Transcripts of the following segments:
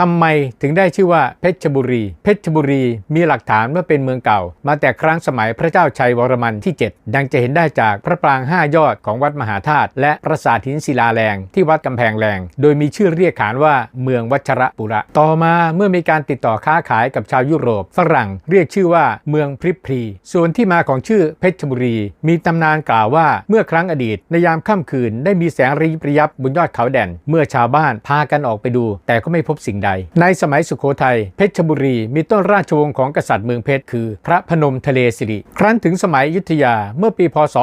ทำไมถึงได้ชื่อว่าเพชรบุรี เพชรบุรีมีหลักฐานว่าเป็นเมืองเก่า มาแต่ครั้งสมัยพระเจ้าชัยวรมันที่ 7 ดังจะเห็นได้จากพระปราง 5 ยอดของวัดมหาธาตุและปราสาทหินศิลาแรงที่วัดกำแพงแรง โดยมีชื่อเรียกขานว่าเมืองวัชระปุระ ต่อมาเมื่อมีการติดต่อค้าขายกับชาวยุโรปฝรั่งเรียกชื่อว่าเมืองพริบพรี ส่วนที่มาของชื่อเพชรบุรี มีตำนานกล่าวว่าเมื่อครั้งอดีตในยามค่ำคืนได้มีแสงระยิบระยับบนยอดเขาแด่น เมื่อชาวบ้านพากันออกไปดู แต่ก็ไม่พบสิ่งใด ในสมัยสุโขทัยเพชรบุรีมีต้นราชวงศ์ของกษัตริย์เมืองเพชรคือ พระพนมทะเลสิริ ครั้นถึงสมัยยุทธยาเมื่อปีพศ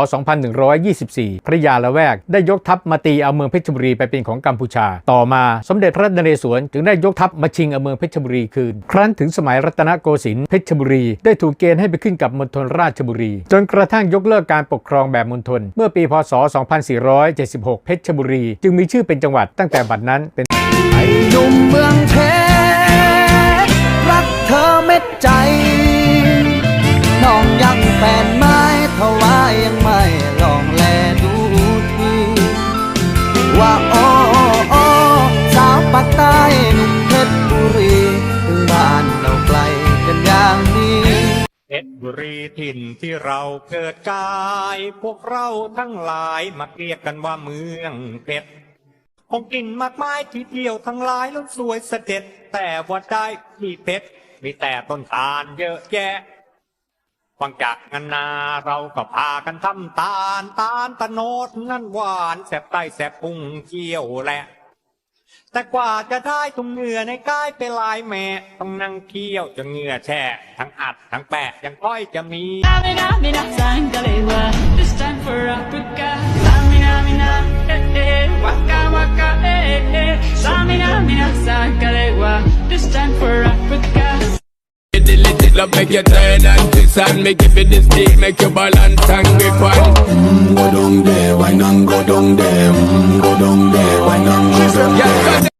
2124 พระยาละแวกได้ยกทัพมาตีเอาเมืองเพชรบุรีไปเป็นของกัมพูชา ต่อมาสมเด็จพระนเรศวรจึงได้ยกทัพมาชิงเอาเมืองเพชรบุรีคืน ครั้นถึงสมัยรัตนโกสินทร์เพชรบุรีได้ถูกเกณฑ์ให้ไปขึ้นกับมณฑลราชบุรี จนกระทั่งยกเลิกการปกครองแบบมณฑลเมื่อปีพศ 2476 เพชรบุรี จึงมีชื่อเป็นจังหวัดตั้งแต่บัดนั้นเป็นไอ้หนุ่มเมือง ว่าโอ้โอ้สาวปากใต้หนุ่มเพชรบุรีถึงบ้านเราไกลกันอย่างนี้เพชรบุรีถิ่นที่เราเกิดกาย พวกเราทั้งหลายมาเรียกกันว่าเมืองเพชรของกินมากมายที่เที่ยวทั้งหลายแล้วสวยเสด็จ แต่ว่าได้ที่เพชรมีแต่ต้นตาลเยอะแยะ ฟังจากงานนาเราก็พากันทำตาลตาลตะโนดนั่นหวานแสบใต้แสบพุงเกี่ยวแหละ แต่กว่าจะได้ตุงเหงื่อในกายไปลายแม่ต้องนั่งเคี่ยวจนเหงื่อแช่ทั้งอัดทั้งแปะยังก้อยจะมี Amina, Amina, Sangalewa. This time for Africa. Amina, Amina, eh, eh. Waka, waka, eh, eh. Samina, Amina, Sangalewa. This time for Africa. Get the little love make you turn and twist and make it for the stick, make you balance and grip on. Mm, go down there, why not go down there? Mm, go down there, why not go down there?